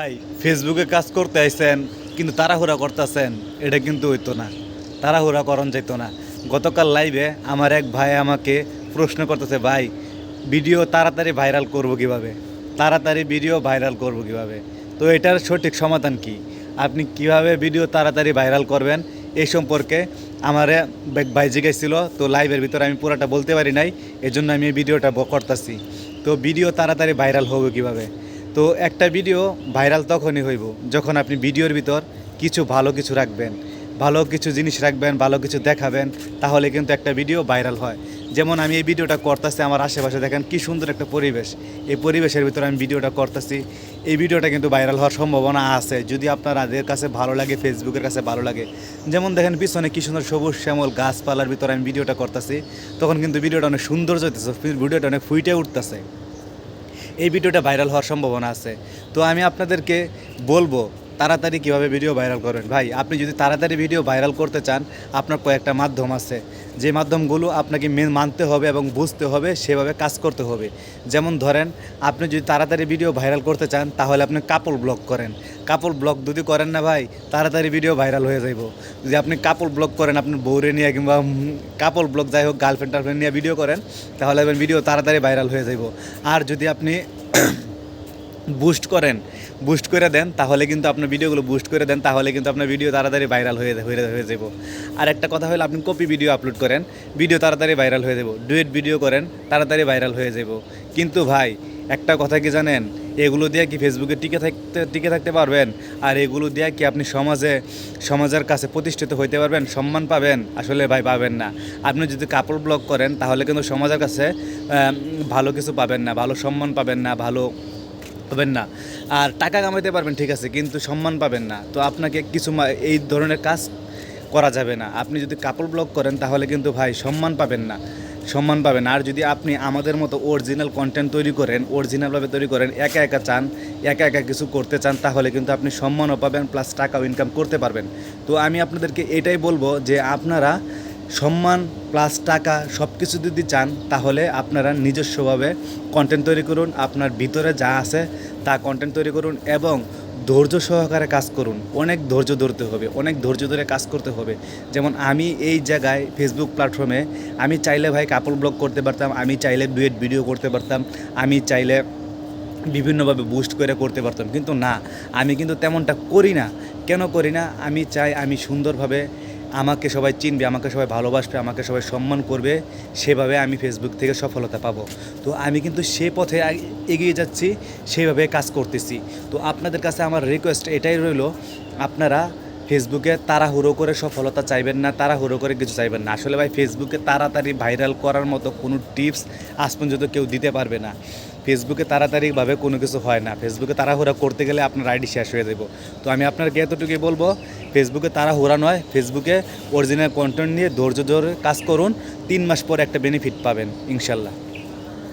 ভাই ফেসবুকে কাজ করতে আইছেন, কিন্তু তাড়াহুড়া করতেছেন, এটা কিন্তু হইতো না। তাড়াহুড়া করণ যেত না। গতকাল লাইভে আমার এক ভাই আমাকে প্রশ্ন করতেছে, ভাই ভিডিও তাড়াতাড়ি ভাইরাল করব কীভাবে? তাড়াতাড়ি ভিডিও ভাইরাল করব কীভাবে? তো এটার সঠিক সমাধান কি? আপনি কীভাবে ভিডিও তাড়াতাড়ি ভাইরাল করবেন? এই সম্পর্কে আমার ভাই জিজ্ঞাসছিল, তো লাইভের ভিতরে আমি পুরোটা বলতে পারি নাই, এজন্য আমি ভিডিওটা করতেছি। তো ভিডিও তাড়াতাড়ি ভাইরাল হবে কীভাবে? তো একটা ভিডিও ভাইরাল তখনই হইব, যখন আপনি ভিডিওর ভিতর কিছু ভালো কিছু রাখবেন, ভালো কিছু জিনিস রাখবেন, ভালো কিছু দেখাবেন, তাহলে কিন্তু একটা ভিডিও ভাইরাল হয়। যেমন আমি এই ভিডিওটা করতেছি আমার আশেপাশে, দেখেন কি সুন্দর একটা পরিবেশ। এই পরিবেশের ভিতরে আমি ভিডিওটা করতেছি। এই ভিডিওটা কিন্তু ভাইরাল হওয়ার সম্ভাবনা আছে। যদি আপনাদের কাছে ভালো লাগে ফেসবুকের কাছে ভালো লাগে, যেমন দেখেন পিছনে কি সুন্দর সবুজ শ্যামল গাছপালার ভিতরে আমি ভিডিওটা করতেছি, তখন কিন্তু ভিডিওটা অনেক সুন্দর হইতেছে ভিডিওটা অনেক ফুইটে উঠতেছে। এই ভিডিওটা ভাইরাল হওয়ার সম্ভাবনা আছে। তো আমি আপনাদেরকে বলব তাড়াতাড়ি কীভাবে ভিডিও ভাইরাল করবেন ভাই, আপনি যদি তাড়াতাড়ি ভিডিও ভাইরাল করতে চান, আপনার কয়েকটা মাধ্যম আছে। যে মাধ্যমগুলো আপনাকে মেন- মানতে হবে এবং বুঝতে হবে, সেভাবে কাজ করতে হবে। যেমন ধরেন, আপনি যদি তাড়াতাড়ি ভিডিও ভাইরাল করতে চান, তাহলে আপনি কাপড় ব্লগ করেন। কাপড় ব্লগ যদি করেন না ভাই, তাড়াতাড়ি ভিডিও ভাইরাল হয়ে যাইব। যদি আপনি কাপড় ব্লগ করেন, আপনার বউরে নিয়ে কিংবা কাপড় ব্লগ যাই হোক গার্লফ্রেন্ড টার্লফ্রেন্ড নিয়ে ভিডিও করেন, তাহলে ভিডিও তাড়াতাড়ি ভাইরাল হয়ে যাইব। আর যদি আপনি বুস্ট করেন বুস্ট করে দেন, তাহলে কিন্তু আপনার ভিডিওগুলো বুস্ট করে দেন, তাহলে কিন্তু আপনার ভিডিও তাড়াতাড়ি ভাইরাল হয়ে হয়ে হয়ে যাব। আর একটা কথা হলো, আপনি কপি ভিডিও আপলোড করেন ভিডিও তাড়াতাড়ি ভাইরাল হয়ে যাব। ডুয়েট ভিডিও করেন, তাড়াতাড়ি ভাইরাল হয়ে যাব। কিন্তু ভাই, একটা কথা কি জানেন? এগুলো দিয়ে কি ফেসবুকে টিকে থাকতে টিকে থাকতে পারবেন? আর এগুলো দিয়ে কি আপনি সমাজে সমাজের কাছে প্রতিষ্ঠিত হইতে পারবেন? সম্মান পাবেন? আসলে ভাই পাবেন না। আপনি যদি কাপড় ব্লগ করেন, তাহলে কিন্তু সমাজের কাছে ভালো কিছু পাবেন না, ভালো সম্মান পাবেন না, ভালো পাবেন না। আর টাকা কামাইতে পারবেন, ঠিক আছে, কিন্তু সম্মান পাবেন না। তো আপনাকে কিছু এই ধরনের কাজ করা যাবে না। আপনি যদি কাপড় ব্লগ করেন, তাহলে কিন্তু ভাই সম্মান পাবেন না। সম্মান পাবেন আর যদি আপনি আমাদের মতো অরিজিনাল কন্টেন্ট তৈরি করেন অরিজিনালভাবে তৈরি করেন, একা একা চান, একা একা কিছু করতে চান, তাহলে কিন্তু আপনি সম্মানও পাবেন প্লাস টাকাও ইনকাম করতে পারবেন। তো আমি আপনাদেরকে এটাই বলব যে আপনারা সম্মান প্লাস টাকা সব কিছু যদি চান, তাহলে আপনারা নিজস্বভাবে কন্টেন্ট তৈরি করুন, আপনার ভিতরে যা আছে তা কন্টেন্ট তৈরি করুন এবং ধৈর্য সহকারে কাজ করুন। অনেক ধৈর্য ধরতে হবে, অনেক ধৈর্য ধরে কাজ করতে হবে। যেমন আমি এই জায়গায় ফেসবুক প্ল্যাটফর্মে আমি চাইলে ভাই কাপড় ব্লগ করতে পারতাম, আমি চাইলে ডুয়েট ভিডিও করতে পারতাম, আমি চাইলে বিভিন্নভাবে বুস্ট করে করতে পারতাম। কিন্তু না, আমি কিন্তু তেমনটা করি না। কেন করি না? আমি চাই আমি সুন্দরভাবে আমাকে সবাই চিনবে, আমাকে সবাই ভালোবাসবে, আমাকে সবাই সম্মান করবে, সেভাবে আমি ফেসবুক থেকে সফলতা পাবো। তো আমি কিন্তু সে পথে এগিয়ে যাচ্ছি, সেভাবে কাজ করতেছি। তো আপনাদের কাছে আমার রিকোয়েস্ট এটাই রইল, আপনারা ফেসবুকে তাড়াহুড়ো করে সফলতা চাইবেন না, তাড়াহুড়ো করে কিছু চাইবেন না। আসলে ভাই ফেসবুকে তাড়াতাড়ি ভাইরাল করার মতো কোনো টিপস আজ পর্যন্ত কেউ দিতে পারবে না। ফেসবুকে তাড়াতাড়িভাবে কোনো কিছু হয় না। ফেসবুকে তাড়াহুড়া করতে গেলে আপনার আইডি শেষ হয়ে যাব তো আমি আপনাকে এতটুকুই বলব, ফেসবুকে তাড়াহুড়া নয়, ফেসবুকে অরিজিনাল কন্টেন্ট নিয়ে ধৈর্য ধরে কাজ করুন, তিন মাস পর একটা বেনিফিট পাবেন, ইনশাল্লাহ।